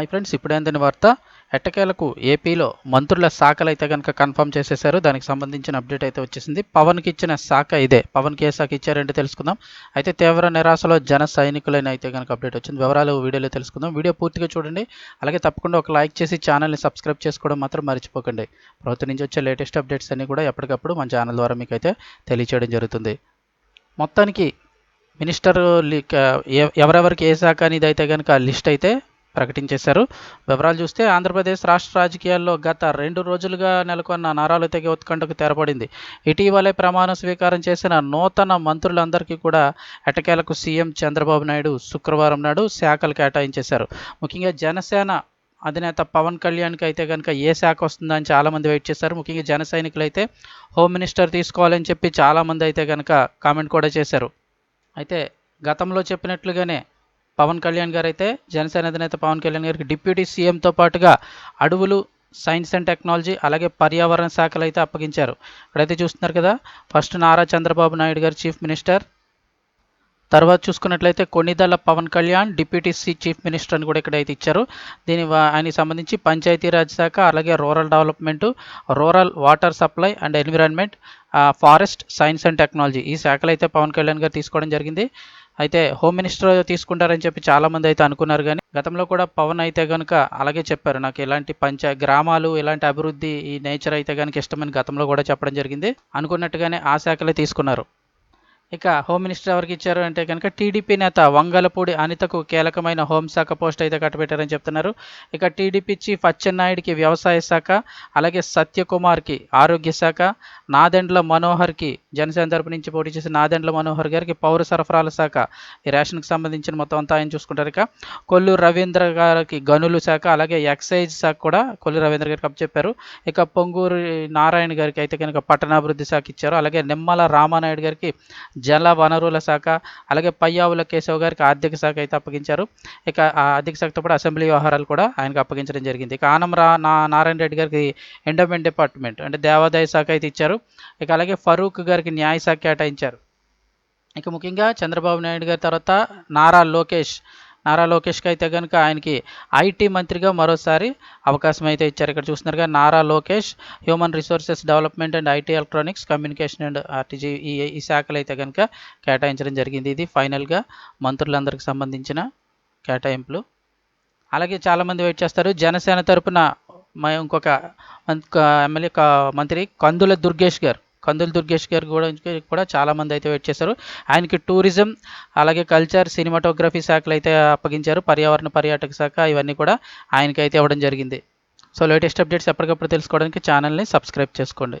Hi friends ఇప్పుడే అందిన వార్త ఎట్టకేలకు ఏపీలో మంత్రుల శాఖలు అయితే కనుక కన్ఫర్మ్ చేసేశారు దానికి సంబంధించిన అప్డేట్ అయితే వచ్చేసింది. పవన్కి ఇచ్చిన శాఖ ఇదే పవన్కి ఏ శాఖ ఇచ్చారంటే తెలుసుకుందాం. అయితే తీవ్ర నిరాశలో జన సైనికులైన అయితే కనుక అప్డేట్ వచ్చింది. వివరాలు వీడియోలో తెలుసుకుందాం. వీడియో పూర్తిగా చూడండి. అలాగే తప్పకుండా ఒక లైక్ చేసి ఛానల్ని సబ్స్క్రైబ్ చేసుకోవడం మాత్రం మర్చిపోకండి. ప్రభుత్వం నుంచి వచ్చే లేటెస్ట్ అప్డేట్స్ అన్నీ కూడా ఎప్పటికప్పుడు మన ఛానల్ ద్వారా మీకు అయితే తెలియచేయడం జరుగుతుంది. మొత్తానికి మినిస్టర్ ఎవరెవరికి ఏ శాఖ అనేది అయితే కనుక లిస్ట్ అయితే ప్రకటించేశారు. వివరాలు చూస్తే ఆంధ్రప్రదేశ్ రాష్ట్ర రాజకీయాల్లో గత రెండు రోజులుగా నెలకొన్న నారాలు తెగ ఉత్కంఠకు తెరపడింది. ఇటీవలే ప్రమాణ స్వీకారం చేసిన నూతన మంత్రులందరికీ కూడా ఎటకేలకు సీఎం చంద్రబాబు నాయుడు శుక్రవారం నాడు శాఖలు కేటాయించేశారు. ముఖ్యంగా జనసేన అధినేత పవన్ కళ్యాణ్కి అయితే కనుక ఏ శాఖ వస్తుందని చాలామంది వెయిట్ చేశారు. ముఖ్యంగా జన సైనికులు అయితే హోమ్ మినిస్టర్ తీసుకోవాలని చెప్పి చాలామంది అయితే కనుక కామెంట్ కూడా చేశారు. అయితే గతంలో చెప్పినట్లుగానే పవన్ కళ్యాణ్ గారు అయితే జనసేన అధినేత పవన్ కళ్యాణ్ గారికి డిప్యూటీ సీఎంతో పాటుగా అడవులు సైన్స్ అండ్ టెక్నాలజీ అలాగే పర్యావరణ శాఖలు అయితే అప్పగించారు. ఇక్కడైతే చూస్తున్నారు కదా ఫస్ట్ నారా చంద్రబాబు నాయుడు గారు చీఫ్ మినిస్టర్. తర్వాత చూసుకున్నట్లయితే కొన్నిదల Pawan Kalyan deputy C chief minister అని కూడా ఇక్కడైతే ఇచ్చారు. దీని ఆయనకి సంబంధించి పంచాయతీరాజ్ శాఖ అలాగే rural development rural water supply and environment forest science and technology ఈ శాఖలు అయితే పవన్ కళ్యాణ్ గారు తీసుకోవడం జరిగింది. అయితే హోమ్ మినిస్టర్ తీసుకుంటారని చెప్పి చాలామంది అయితే అనుకున్నారు కానీ గతంలో కూడా పవన్ అయితే కనుక అలాగే చెప్పారు. నాకు ఎలాంటి పంచ గ్రామాలు ఎలాంటి అభివృద్ధి ఈ నేచర్ అయితే కనుక ఇష్టమని గతంలో కూడా చెప్పడం జరిగింది. అనుకున్నట్టుగానే ఆ శాఖలే తీసుకున్నారు. ఇక హోమ్ మినిస్టర్ ఎవరికి ఇచ్చారు అంటే కనుక టీడీపీ నేత వంగలపూడి అనితకు కీలకమైన హోంశాఖ పోస్ట్ అయితే కట్టబెట్టారని చెప్తున్నారు. ఇక టీడీపీ చీఫ్ అచ్చెన్నాయుడికి వ్యవసాయ శాఖ అలాగే సత్యకుమార్కి ఆరోగ్య శాఖ నాదెండ్ల మనోహర్కి జనసేన తరపు నుంచి పోటీ చేసిన నాదెండ్ల మనోహర్ గారికి పౌర సరఫరాల శాఖ ఈ రేషన్కి సంబంధించిన మొత్తం అంతా ఆయన చూసుకుంటారు ఇక. కొల్లు రవీంద్ర గారికి గనులు శాఖ అలాగే ఎక్సైజ్ శాఖ కూడా కొల్లు రవీంద్ర గారికి అప్పచెప్పారు ఇక పొంగూరు నారాయణ గారికి అయితే కనుక పట్టణాభివృద్ధి శాఖ ఇచ్చారు. అలాగే నిమ్మల రామానాయుడు గారికి జల వనరుల శాఖ అలాగే పయ్యావుల కేశవ్ గారికి ఆర్థిక శాఖ అయితే అప్పగించారు. ఇక ఆ ఆర్థిక శాఖతో పాటు అసెంబ్లీ వ్యవహారాలు కూడా ఆయనకు అప్పగించడం జరిగింది. ఇక ఆనం రా నా నారాయణ రెడ్డి గారికి ఎండోమెంట్ డిపార్ట్మెంట్ అంటే దేవాదాయ శాఖ అయితే ఇచ్చారు. ఇక అలాగే ఫరూక్ గారికి న్యాయ శాఖ కేటాయించారు. ఇక ముఖ్యంగా చంద్రబాబు నాయుడు గారి తర్వాత నారా లోకేష్ నారా లోకేష్కి అయితే కనుక ఆయనకి ఐటీ మంత్రిగా మరోసారి అవకాశం అయితే ఇచ్చారు. ఇక్కడ చూస్తున్నారుగా Nara Lokesh human resources development and IT electronics communication and RTG ఈ ఈ శాఖలు అయితే కనుక కేటాయించడం జరిగింది. ఇది ఫైనల్గా మంత్రులందరికి సంబంధించిన కేటాయింపులు. అలాగే చాలామంది వెయిట్ చేస్తారు. జనసేన తరపున ఇంకొక ఎమ్మెల్యే మంత్రి కందుల దుర్గేష్ గారు. కందుల దుర్గేష్ గారు కూడా కూడా చాలామంది అయితే వెయిట్ చేశారు. ఆయనకి టూరిజం అలాగే కల్చర్ సినిమాటోగ్రఫీ శాఖలు అయితే అప్పగించారు. పర్యావరణ పర్యాటక శాఖ ఇవన్నీ కూడా ఆయనకైతే ఇవ్వడం జరిగింది. సో లేటెస్ట్ అప్డేట్స్ ఎప్పటికప్పుడు తెలుసుకోవడానికి ఛానల్ని సబ్స్క్రైబ్ చేసుకోండి.